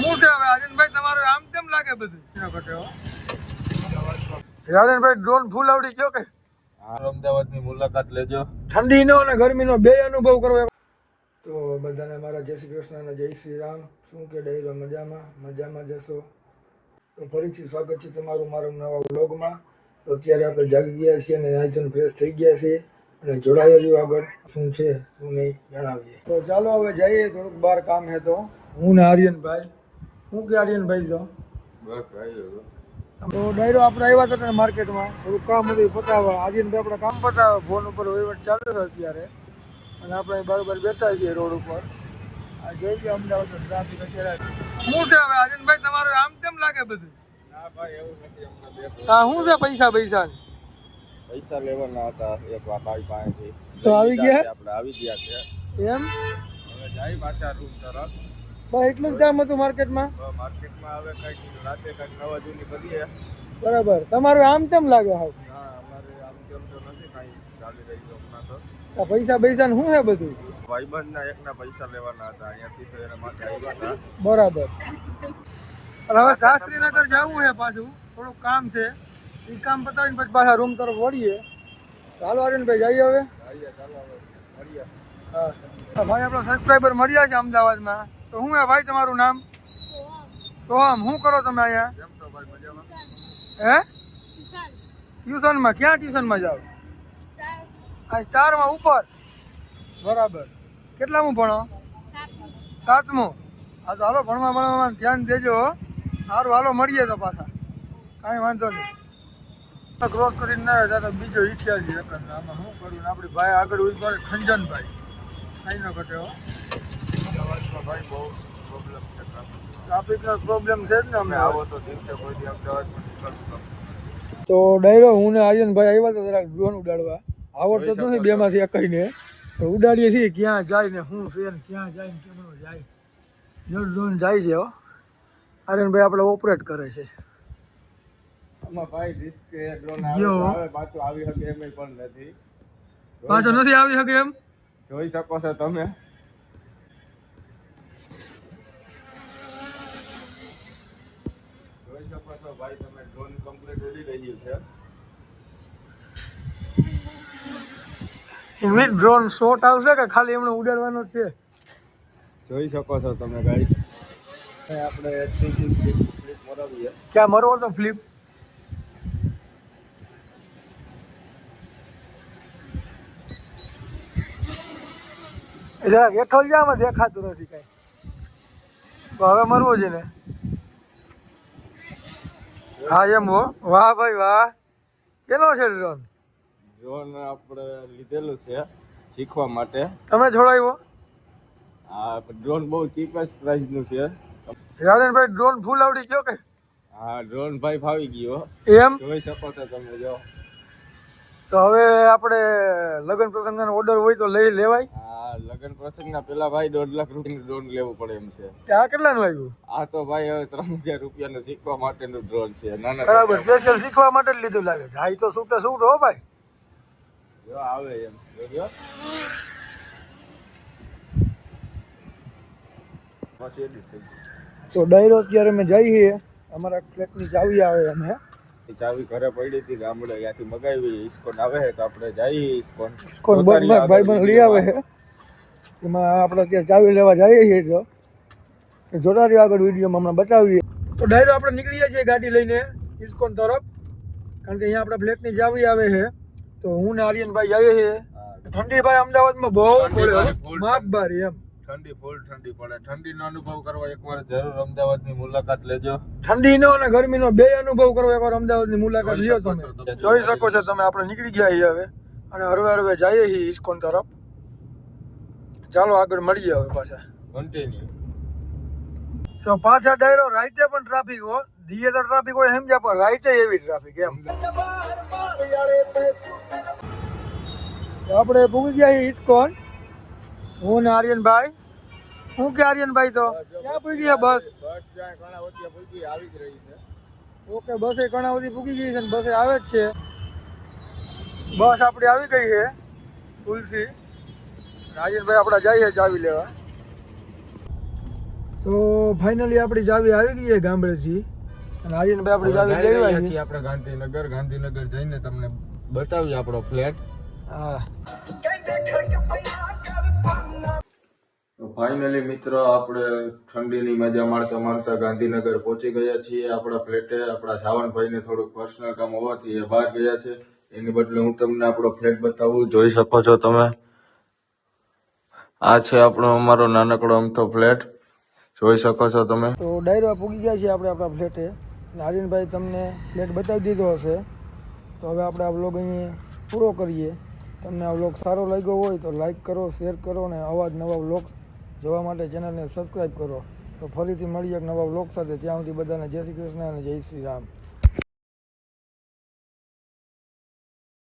શું છે હવે? આર્યનભાઈ તમારું આમ તેમ લાગે બધું? આર્યનભાઈ ડ્રોન ફૂલ આવડી ગયો કે? અમદાવાદની મુલાકાત લેજો. ઠંડીનો અને ગરમીનો બે અનુભવ કરવો તો બધાને મારા જય શ્રી કૃષ્ણ અને જય શ્રી રામ. શું કે ડૈરો મજામાં? મજામાં જશો તો ફરીથી સ્વાગત છે તમારું મારા નવા વ્લોગમાં. તો અત્યારે આપણે જાગી ગયા છીએ અને નાઈધન ફ્રેશ થઈ ગયા છીએ અને જોડાઈ રહ્યું આગળ. શું છે શું નહીં જણાવીએ. તો ચાલો હવે જઈએ થોડુંક બહાર કામ હે તો. હું ને આર્યનભાઈ. હું કે આર્યનભાઈ આવ્યો તો. ડાયરો આપણે આવ્યા હતા ને માર્કેટમાં. થોડું કામ હતું પતાવવા. આર્યનભાઈ આપણે કામ પતાવે ફોન ઉપર વહીવટ ચાલુ છે અત્યારે. અને આપણે બરાબર બેઠા છીએ રોડ ઉપર. આ જોઈ લો અમદાવાદ ટ્રાફિક અત્યારે. શું છે હવે? આર્યનભાઈ તમારું આમ તેમ લાગે બધું? ના ભાઈ એવું નથી હમણાં બે હા શું છે પૈસા પૈસા પૈસા લેવાના હતા. એક ભાઈ પાસેથી. તો આવી ગયા? આપણે આવી ગયા છે. એમ? હવે જાય પાછા રૂમ તરફ. બસ એટલું જ કામ હતું માર્કેટમાં? માર્કેટમાં હવે કંઈક રાતે કંઈક નવા જૂની કરીએ. બરાબર. તમારું આમ તેમ લાગે હાવ? ના અમારે આમ તેમ તો નથી કાંઈ ચાલી રહ્યું હમણાં તો. આ પૈસા પૈસા શું છે બધું? ભાઈબંધના એકના પૈસા લેવાના હતા અહીંયાથી તો એના માટે આવ્યા હતા. બરાબર. હવે શાસ્ત્રીનગર જવું છે પાછું. થોડુંક કામ છે. એ કામ પતાવીને પછી પાછા રૂમ તરફ વળીએ. ચાલો આર્યનભાઈ જઈએ હવે. આવીએ ચાલો હવે મળીએ. હા. હા, ભાઈ આપણા સબસ્ક્રાઈબર મળ્યા છે અમદાવાદમાં. તો હું એ ભાઈ તમારું નામ? સોહમ. શું કરો તમે અહીંયા? કેમ ભાઈ મજામાં? હે? ટ્યુશનમાં? ક્યાં ટ્યુશનમાં જાઓ? આ સ્ટારમાં ઉપર? બરાબર. કેટલામું ભણો? સાતમું. હા તો હાલો ભણવા ભણવામાં ધ્યાન દેજો. સારું હાલો મળીએ તો પાછા. કાંઈ વાંધો નહીં. ક્રોસ કરીને ના આવ્યા તો બીજો ઈઠિયા છે. આમાં શું કરું આપણી ભાઈ આગળ ઊભા રહે, ખંજનભાઈ. કાંઈ ન ઘટે હો. અમદાવાદમાં બહુ પ્રોબ્લેમ છે ટ્રાફિકનો પ્રોબ્લેમ છે જ ને અમે આવો તો દિવસે કોઈ દી અમદાવાદમાં તો. ડાયરો હું ને આર્યનભાઈ આવ્યા હતા જરાક ડ્રોન ઉડાડવા. આવડતો જ નથી બેમાંથી એકઈને તો ઉડાડીએ છીએ ક્યાં જાય ને શું છે ને ક્યાં જાય ને કેમનો જાય. જો ડ્રોન જાય છે હો. આર્યનભાઈ આપણે ઓપરેટ કરે છે. આમાં ભાઈ રિસ્ક એ ડ્રોન યો. આવે તો આવે પાછું આવી શકે એમ પણ નથી. પાછો નથી આવી શકે એમ? જોઈ શકો છો તમે. શકો છો ભાઈ તમે ડ્રોન કમ્પ્લીટ ઉડી રહ્યું છે. એમની ડ્રોન શોટ આવશે કે ખાલી એમણે ઉડાડવાનો છે? જોઈ શકો છો તમે ગાઈસ આપણે મરાવીએ ક્યાં મરવો તો ફ્લિપ જરાક હેઠો જામાં દેખાતું નથી કઈ. હવે મરવું છે ને હા એમ હો? વાહ ભાઈ વાહ. કેનો છે ડ્રોન ડ્રોન આપણે લીધેલું છે શીખવા માટે. તમે જોડાયો હા. ડ્રોન બહુ ચીપેસ્ટ પ્રાઇસનું છે. યારેનભાઈ ડ્રોન ફૂલ આવડી ગયો કે? હા ડ્રોન ભાઈ ફાવી ગયો. એમ? જોઈ શકો છો તમે જો. તો હવે આપણે લગ્ન પ્રસંગનો ઓર્ડર હોય તો લઈ લેવાય. લગ્ન પ્રસંગના પેલા ભાઈ દોઢ લાખ રૂપિયાનું ડ્રોન લેવું પડે એમ છે. આ કેટલાનું આવ્યું આ તો ભાઈ હવે ત્રણ હજાર રૂપિયાનું શીખવા માટેનું ડ્રોન છે. નાના બરાબર સ્પેશિયલ શીખવા માટે જ લીધું લાગે છે. તો છૂટે છૂટ હો ભાઈ. જો આવે એમ. જોજો પછી એડિટ થઈ તો ડાયરો અત્યારે અમે જઈએ અમારા ફ્લેટની ચાવી આવે અમે. એ ચાવી ઘરે પડી હતી ગામડે ત્યાંથી મગાવી. ઇસ્કોન આવે તો આપણે જઈએ ઇસ્કોન ઇસ્કોન ભાઈ બન લઈ આવે એમાં આપણે અત્યારે ચાવી લેવા જઈએ છીએ તો. જોતા રહ્યો આગળ વિડીયોમાં હમણાં બતાવીએ. તો ડાયરો આપણે નીકળીએ છીએ ગાડી લઈને ઇસ્કોન તરફ. કારણ કે અહીંયા આપણા ફ્લેટની ચાવી આવે છે. તો હું ને આર્યનભાઈ જઈએ છીએ. ઠંડી ભાઈ અમદાવાદમાં બહુ પડે માપ બારી એમ. ઠંડી ફૂલ ઠંડી પડે. ઠંડીનો અનુભવ કરવા એકવાર જરૂર અમદાવાદની મુલાકાત લેજો. ઠંડીનો અને ગરમીનો બે અનુભવ કરવો એકવાર અમદાવાદની મુલાકાત લ્યો તમે. તમે. જોઈ શકો છો તમે. આપણે નીકળી ગયા છીએ હવે. અને હરવે હરવે જઈએ છીએ ઇસ્કોન તરફ. ચાલો આગળ મળીએ હવે પાછા. કન્ટિન્યુ તો પાછા ડાયરો રાતે પણ ટ્રાફિક હો. દીએ તો ટ્રાફિક હોય સમજ્યા પણ રાતે એવી ટ્રાફિક એમ. આપણે પૂગી ગયા ઇસ્કોન હું ને આર્યનભાઈ. હું કે આર્યનભાઈ તો? ક્યાં પૂગી ગયા બસ? બસ જ્યાં ઘણા બધી પૂછી આવી જ રહી છે. ઓકે બસે કર્ણાવતી પૂગી ગઈ છે ને બસ આવે જ છે. બસ આપણી આવી ગઈ છે તુલસી રાજનભાઈ આપણા જઈએ ચાવી લેવા. તો ફાઇનલી આપણી ચાવી આવી ગઈ છે ગામડેથી. અને આર્યનભાઈ આપણી ચાવી લઈ આવ્યા છીએ આપણે ગાંધીનગર. ગાંધીનગર જઈને તમને બતાવીએ આપણો ફ્લેટ. હા. ફાઇનલી મિત્ર આપણે ઠંડીની મજા માણતા માણતા ગાંધીનગર પહોંચી ગયા છીએ. આપણા ફ્લેટે આપણા શ્રાવણભાઈને થોડુંક પર્સનલ કામ હોવાથી એ બહાર ગયા છે. એની બદલે હું તમને આપણો ફ્લેટ બતાવું. જોઈ શકો છો તમે. આ છે આપણો અમારો નાનકડો અમથો ફ્લેટ. જોઈ શકો છો તમે. તો ડાયરા પૂગી ગયા છીએ આપણે આપણા ફ્લેટે. અને આર્યનભાઈ તમને ફ્લેટ બતાવી દીધો હશે. તો હવે આપણે આ વ્લોગ અહીં પૂરો કરીએ. તમને આ વ્લોગ સારો લાગ્યો હોય તો લાઈક કરો, શેર કરો અને અવાજ નવા વ્લોગ જોવા માટે ચેનલને સબસ્ક્રાઈબ કરો. તો ફરીથી મળીએ એક નવા વ્લોગ સાથે. ત્યાં સુધી બધાને જય શ્રી કૃષ્ણ અને જય શ્રી રામ.